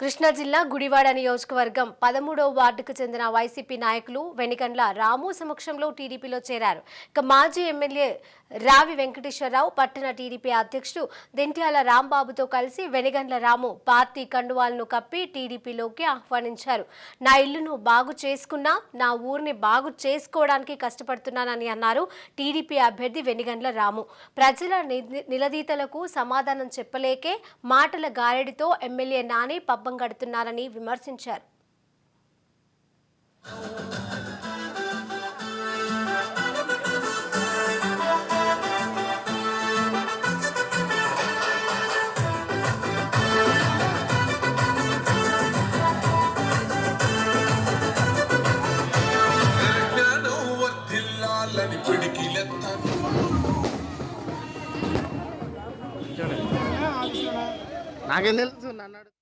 కృష్ణా జిల్లా గుడివాడ నియోజకవర్గం పదమూడవ వార్డుకు చెందిన వైసీపీ నాయకులు వెనికండ్ల రాము సమక్షంలో టీడీపీలో చేరారు. ఇక మాజీ ఎమ్మెల్యే రావి వెంకటేశ్వరరావు పట్టణ టీడీపీ అధ్యక్షుడు దెంట్యాల రాంబాబుతో కలిసి వెనిగండ్ల రాము పార్టీ కండువాలను కప్పి టీడీపీలోకి ఆహ్వానించారు. నా ఇల్లును బాగు చేసుకున్నా నా ఊరిని బాగు చేసుకోవడానికి కష్టపడుతున్నానని అన్నారు టీడీపీ అభ్యర్థి వెనిగండ్ల రాము. ప్రజల ని- నిలదీతలకు సమాధానం చెప్పలేకే మాటల గారెడితో ఎమ్మెల్యే నాని పబ్ పబ్బం గడుతున్నారని విమర్శించారు నాకేం తెలుసు నన్ను అడుగు.